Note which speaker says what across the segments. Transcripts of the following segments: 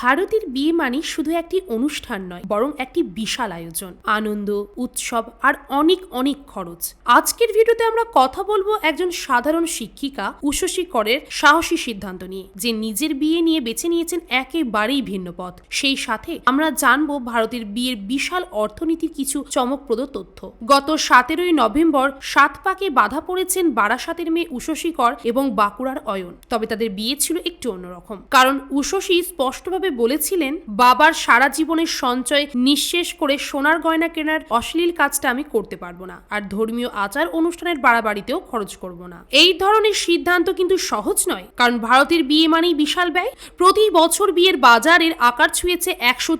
Speaker 1: ভারতের বিয়ে মানে শুধু একটি অনুষ্ঠান নয়, বরং একটি বিশাল আয়োজন। আনন্দ, উৎসব আর অনেক অনেক খরচ। আজকের ভিডিওতে আমরা কথা বলব একজন সাধারণ শিক্ষিকা উষসী করের সাহসী সিদ্ধান্ত নিয়ে, যে নিজের বিয়ে নিয়ে বেছে নিয়েছেন একেবারেই ভিন্ন পথ। সেই সাথে আমরা জানব ভারতের বিয়ের বিশাল অর্থনীতির কিছু চমকপ্রদ তথ্য। গত সতেরোই নভেম্বর সাত পাকে বাধা পড়েছেন বারাসাতের মেয়ে উষসী কর এবং বাঁকুড়ার অয়ন। তবে তাদের বিয়ে ছিল একটু অন্যরকম। কারণ উষসী স্পষ্টভাবে বলেছিলেন, বাবার সারা জীবনের সঞ্চয় নিঃশেষ করে সোনার গয়না কেনার অশ্লীল কাজটা আমি করতে পারব না। আর ধর্মীয় আচার অনুষ্ঠানের বাড়াবাড়িতেও খরচ করব না। এই ধরনের সিদ্ধান্ত কিন্তু সহজ নয়, কারণ ভারতের বিয়ে মানেই বিশাল ব্যয়। প্রতি বছর বিয়ের বাজারের আকার ছুঁয়েছে একশো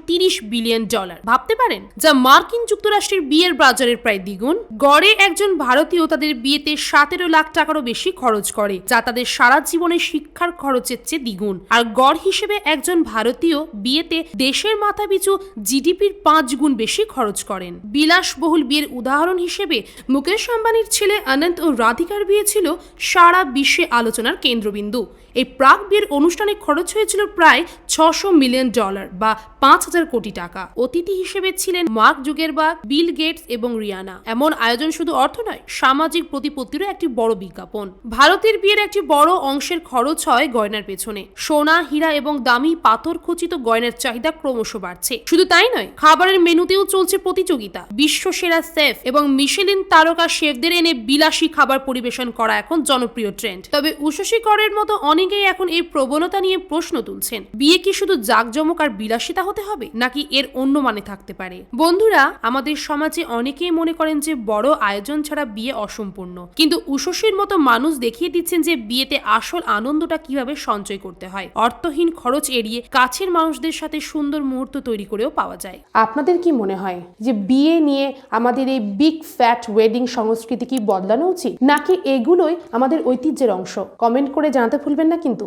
Speaker 1: বিলিয়ন ডলার। ভাবতে পারেন, যা মার্কিন যুক্তরাষ্ট্রের বিয়ের বাজারের প্রায় দ্বিগুণ। গড়ে একজন ভারতীয় তাদের বিয়েতে সতেরো লাখ টাকারও বেশি খরচ করে, যা তাদের সারা জীবনের শিক্ষার খরচের চেয়ে দ্বিগুণ। আর গড় হিসেবে একজন ভারতীয় বিয়েতে দেশের মাথাপিছু জিডিপির পাঁচ গুণ বেশি খরচ করেন। বিলাসবহুল বিয়ের উদাহরণ হিসেবে মুকেশ আম্বানির ছেলে অনন্ত ও রাধিকার বিয়ে ছিল সারা বিশ্বে আলোচনার কেন্দ্রবিন্দু। এই প্রাক বিয়ের অনুষ্ঠানে খরচ হয়েছিল প্রায় ছশো মিলিয়ন ডলার বা পাঁচ হাজার কোটি টাকা। অতিথি হিসেবে ছিলেন মার্ক জুগেরবাগ বিল গেটস এবং রিয়ানা। এমন আয়োজন শুধু অর্থ নয়, সামাজিক প্রতিপত্তিরও একটি বড় বিজ্ঞাপন। ভারতের বিয়ের একটি বড় অংশের খরচ হয় গয়নার পেছনে। সোনা, হীরা এবং দামি পাথর খচিত গয়নার চাহিদা ক্রমশ বাড়ছে। শুধু তাই নয়, খাবারের মেনুতেও চলছে প্রতিযোগিতা। বিশ্ব সেরা সেফ এবং মিশেলিন তারকা শেফদের এনে বিলাসী খাবার পরিবেশন করা এখন জনপ্রিয় ট্রেন্ড। তবে উষসী করের মতো অনেকেই এখন এই প্রবণতা নিয়ে প্রশ্ন তুলছেন, বিয়ে কি শুধু জাঁকজমক আর বিলাসিতা হতে হবে, নাকি এর অন্য মানে থাকতে পারে? বন্ধুরা, আমাদের সমাজে অনেকেই মনে করেন যে বড় আয়োজন ছাড়া বিয়ে অসম্পূর্ণ। কিন্তু উষসীর মতো মানুষ দেখিয়ে দিচ্ছেন যে বিয়েতে আসল আনন্দটা কীভাবে সঞ্চয় করতে হয়। অর্থহীন খরচ এড়িয়ে কাছের মানুষদের সাথে সুন্দর মুহূর্ত তৈরি করেও পাওয়া যায়।
Speaker 2: আপনাদের কি মনে হয় যে বিয়ে নিয়ে আমাদের এই বিগ ফ্যাট ওয়েডিং সংস্কৃতি কি বদলানো উচিত? নাকি এগুলোই আমাদের ঐতিহ্যের অংশ? কমেন্ট করে জানাতে ভুলবেন না কিন্তু।